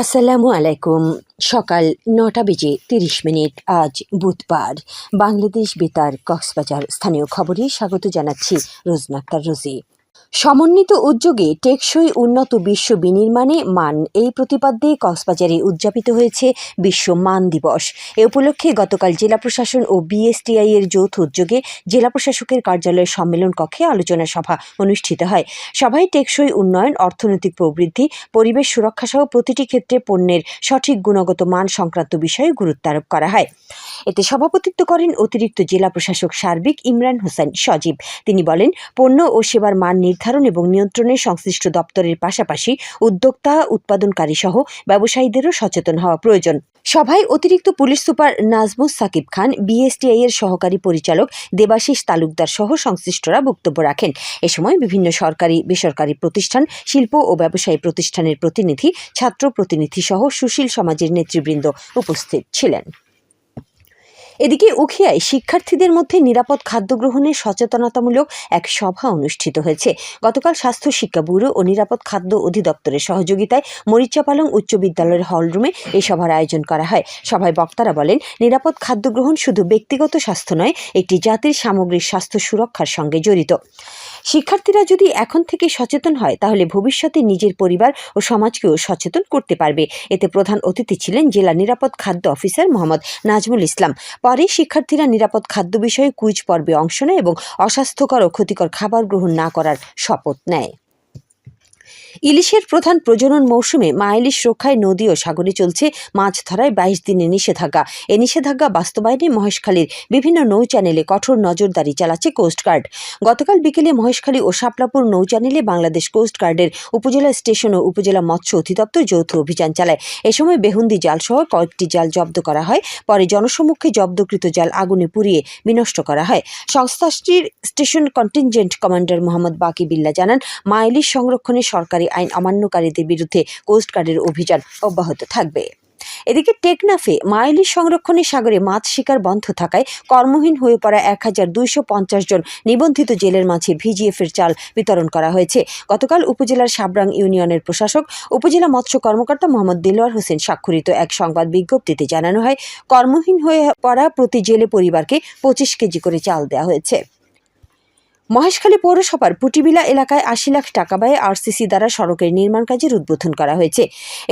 আসসালামু আলাইকুম। সকাল নটা বেজে তিরিশ মিনিট, আজ বুধবার। বাংলাদেশ বেতার কক্সবাজার স্থানীয় খবরে স্বাগত জানাচ্ছি রোজনাক্তার রোজি। সমন্বিত উদ্যোগে টেকসই উন্নত বিশ্ব বিনির্মাণে মান এই প্রতিপাদ্যে কক্সবাজারে উদযাপিত হয়েছে বিশ্ব মান দিবস। এ উপলক্ষে গতকাল জেলা প্রশাসন ও বিএসটিআই এর যৌথ উদ্যোগে জেলা প্রশাসকের কার্যালয়ের সম্মেলন কক্ষে আলোচনা সভা অনুষ্ঠিত হয়। সভায় টেকসই উন্নয়ন, অর্থনৈতিক প্রবৃদ্ধি, পরিবেশ সুরক্ষা সহ প্রতিটি ক্ষেত্রে পণ্যের সঠিক গুণগত মান সংক্রান্ত বিষয়ে গুরুত্ব আরোপ করা হয়। এতে সভাপতিত্ব করেন অতিরিক্ত জেলা প্রশাসক সার্বিক ইমরান হোসেন সজীব। তিনি বলেন, পণ্য ও সেবার মান নির্ধারণ এবং নিয়ন্ত্রণে সংশ্লিষ্ট দপ্তরের পাশাপাশি উদ্যোক্তা, উৎপাদনকারী সহ ব্যবসায়ীদেরও সচেতন হওয়া প্রয়োজন। সভায় অতিরিক্ত police super Nazmus Sakib Khan, BSTI এর সহকারী পরিচালক দেবাশিস তালুকদার সহ সংশ্লিষ্টরা বক্তব্য রাখেন। এ সময় বিভিন্ন সরকারি, বেসরকারি প্রতিষ্ঠান, শিল্প ও ব্যবসায়ী প্রতিষ্ঠানের প্রতিনিধি, ছাত্র প্রতিনিধি সহ সুশীল সমাজের নেতৃবৃন্দ উপস্থিত ছিলেন। এদিকে উখিয়ায় শিক্ষার্থীদের মধ্যে নিরাপদ খাদ্য গ্রহণের সচেতনতামূলক এক সভা অনুষ্ঠিত হয়েছে। গতকাল স্বাস্থ্য শিক্ষা ব্যুরো ও নিরাপদ খাদ্য অধিদপ্তরের সহযোগিতায় মরিচাপালং উচ্চ বিদ্যালয়ের হলরুমে এই সভার আয়োজন করা হয়। সভায় বক্তারা বলেন, নিরাপদ খাদ্য গ্রহণ শুধু ব্যক্তিগত স্বাস্থ্য নয়, একটি জাতির সামগ্রিক স্বাস্থ্য সুরক্ষার সঙ্গে জড়িত। শিক্ষার্থীরা যদি এখন থেকে সচেতন হয়, তাহলে ভবিষ্যতে নিজের পরিবার ও সমাজকেও সচেতন করতে পারবে। এতে প্রধান অতিথি ছিলেন জেলা নিরাপদ খাদ্য অফিসার মোহাম্মদ নাজমুল ইসলাম। পরে শিক্ষার্থীরা নিরাপদ খাদ্য বিষয়ে কুইজ পর্বে অংশ নেয় এবং অস্বাস্থ্যকর ও ক্ষতিকর খাবার গ্রহণ না করার শপথ নেয়। ইলিশের প্রধান প্রজনন মৌসুমে মা ইলিশ রক্ষায় নদী ও সাগরে চলছে মাছ ধরায় বাইশ দিনের নিষেধাজ্ঞা। এ নিষেধাজ্ঞা বাস্তবায়নে মহেশখালীর বিভিন্ন নৌ চ্যানেলে কঠোর নজরদারি চালাচ্ছে কোস্টগার্ড গতকাল বিকেলে মহেশখালী ও শাপলাপুর নৌ চ্যানেলে বাংলাদেশ কোস্টগার্ডের উপজেলা স্টেশন ও উপজেলা মৎস্য অধিদপ্তর যৌথ অভিযান চালায়। এ সময় বেহুন্দি জাল সহ কয়েকটি জাল জব্দ করা হয়, পরে জনসম্মুখে জব্দকৃত জাল আগুনে পুড়িয়ে বিনষ্ট করা হয়। সংস্থাটির স্টেশন কন্টিনজেন্ট কমান্ডার মোহাম্মদ বাকি বিল্লা জানান, মা ইলিশ সংরক্ষণে সরকারি আইন অমান্যকারীদের বিরুদ্ধে কোস্টগার্ডের অভিযান অব্যাহত থাকবে। এদিকে টেকনাফে মাইলি সংরক্ষণে সাগরে মাছ শিকার বন্ধ থাকায় কর্মহীন হয়ে পড়া এক হাজার দুইশো পঞ্চাশ জন নিবন্ধিত জেলের মাঝে ভিজিএফের চাল বিতরণ করা হয়েছে। গতকাল উপজেলার সাবরাং ইউনিয়নের প্রশাসক, উপজেলা মৎস্য কর্মকর্তা মোহাম্মদ দিলওয়ার হোসেন স্বাক্ষরিত এক সংবাদ বিজ্ঞপ্তিতে জানানো হয়, কর্মহীন হয়ে পড়া প্রতি জেলে পরিবারকে পঁচিশ কেজি করে চাল দেওয়া হয়েছে। মহেশখালী পৌরসভার পুটিবিলা এলাকায় আশি লাখ টাকা ব্যয়ে আরসিসি দ্বারা সড়কের নির্মাণ কাজের উদ্বোধন করা হয়েছে।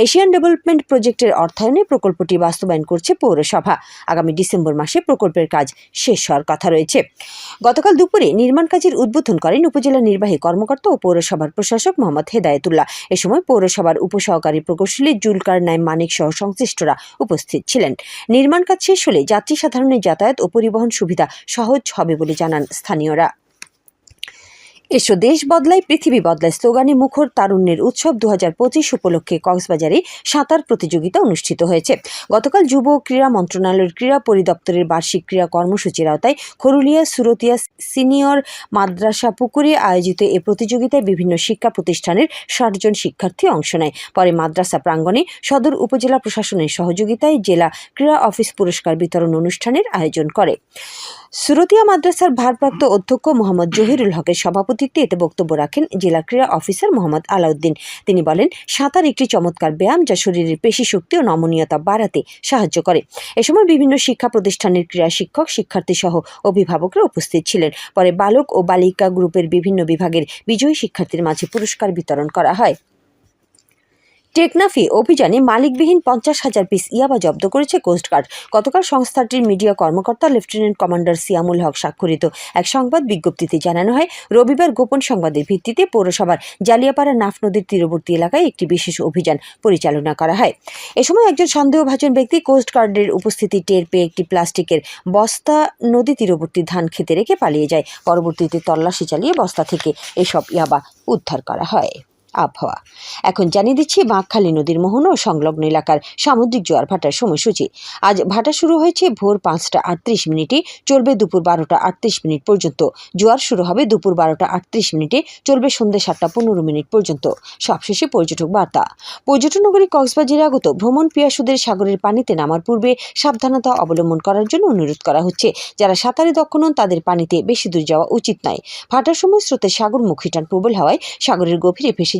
এশিয়ান ডেভেলপমেন্ট প্রজেক্টের অর্থায়নে প্রকল্পটি বাস্তবায়ন করছে পৌরসভা। আগামী ডিসেম্বর মাসে প্রকল্পের কাজ শেষ হওয়ার কথা রয়েছে। গতকাল দুপুরে নির্মাণ কাজের উদ্বোধন করেন উপজেলা নির্বাহী কর্মকর্তা ও পৌরসভার প্রশাসক মোহাম্মদ হেদায়েতুল্লাহ। এ সময় পৌরসভার উপসহকারী প্রকৌশলী জুলকার নাইম মানিক সহ সংশ্লিষ্টরা উপস্থিত ছিলেন। নির্মাণ কাজ শেষ হলে যাত্রী সাধারণের যাতায়াত ও পরিবহন সুবিধা সহজ হবে বলে জানান স্থানীয়রা। এসো দেশ বদলায়, পৃথিবী বদলায় স্লোগানে মুখর তারুণ্যের উৎসব দুহাজার পঁচিশ উপলক্ষে কক্সবাজারে সাঁতার প্রতিযোগিতা অনুষ্ঠিত হয়েছে। গতকাল যুব ও ক্রীড়া মন্ত্রণালয়ের ক্রীড়া পরিদপ্তরের বার্ষিক ক্রীড়া কর্মসূচির আওতায় খরুলিয়া, সুরতিয়া সিনিয়র মাদ্রাসা পুকুরে আয়োজিত এ প্রতিযোগিতায় বিভিন্ন শিক্ষা প্রতিষ্ঠানের ষাটজন শিক্ষার্থী অংশ নেয়। পরে মাদ্রাসা প্রাঙ্গণে সদর উপজেলা প্রশাসনের সহযোগিতায় জেলা ক্রীড়া অফিস পুরস্কার বিতরণ অনুষ্ঠানের আয়োজন করে। সুরতিয়া মাদ্রাসার ভারপ্রাপ্ত অধ্যক্ষ মোহাম্মদ জহিরুল হকের সভাপতিত্বে এতে বক্তব্য রাখেন জেলা ক্রীড়া অফিসার মোহাম্মদ আলাউদ্দিন। তিনি বলেন, সাঁতার একটি চমৎকার ব্যায়াম যা শরীরের পেশি শক্তি ও নমনীয়তা বাড়াতে সাহায্য করে। এ সময় বিভিন্ন শিক্ষা প্রতিষ্ঠানের ক্রীড়া শিক্ষক, শিক্ষার্থী সহ অভিভাবকরা উপস্থিত ছিলেন। পরে বালক ও বালিকা গ্রুপের বিভিন্ন বিভাগের বিজয়ী শিক্ষার্থীর মাঝে পুরস্কার বিতরণ করা হয়। টেকনাফি অভিযানে মালিকবিহীন পঞ্চাশ হাজার পিস ইয়াবা জব্দ করেছে কোস্টগার্ড গতকাল সংস্থাটির মিডিয়া কর্মকর্তা লেফটেন্যান্ট কমান্ডার সিয়ামুল হক স্বাক্ষরিত। এক সংবাদ বিজ্ঞপ্তিতে জানানো হয়, রবিবার গোপন সংবাদের ভিত্তিতে পৌরসভার জালিয়াপাড়া নাফ নদীর তীরবর্তী এলাকায় একটি বিশেষ অভিযান পরিচালনা করা হয়। এ সময় একজন সন্দেহভাজন ব্যক্তি কোস্টগার্ডের উপস্থিতি টের পেয়ে একটি প্লাস্টিকের বস্তা নদী তীরবর্তী ধান খেতে রেখে পালিয়ে যায়। পরবর্তীতে তল্লাশি চালিয়ে বস্তা থেকে এসব ইয়াবা উদ্ধার করা হয়। আবহাওয়া। এখন জানিয়ে দিচ্ছি, বাঁকখালী নদীর মোহন ও সংলগ্ন এলাকার সামুদ্রিক জোয়ার ভাটার সময়সূচি। আজ ভাটা শুরু হয়েছে ভোর পাঁচটা আটত্রিশ মিনিটে, চলবে দুপুর বারোটা আটত্রিশ মিনিট পর্যন্ত। জোয়ার শুরু হবে দুপুর বারোটা আটত্রিশ মিনিটে, চলবে সন্ধ্যে সাতটা পনেরো মিনিট পর্যন্ত। সবশেষে পর্যটক বার্তা। পর্যটন নগরী কক্সবাজারে আগত ভ্রমণ পিয়াসুদের সাগরের পানিতে নামার পূর্বে সাবধানতা অবলম্বন করার জন্য অনুরোধ করা হচ্ছে। যারা সাঁতারে দক্ষ নন, তাদের পানিতে বেশি দূর যাওয়া উচিত নয়। ভাটার সময় স্রোতের সাগরমুখী টান প্রবল হওয়ায় সাগরের গভীরে ভেসে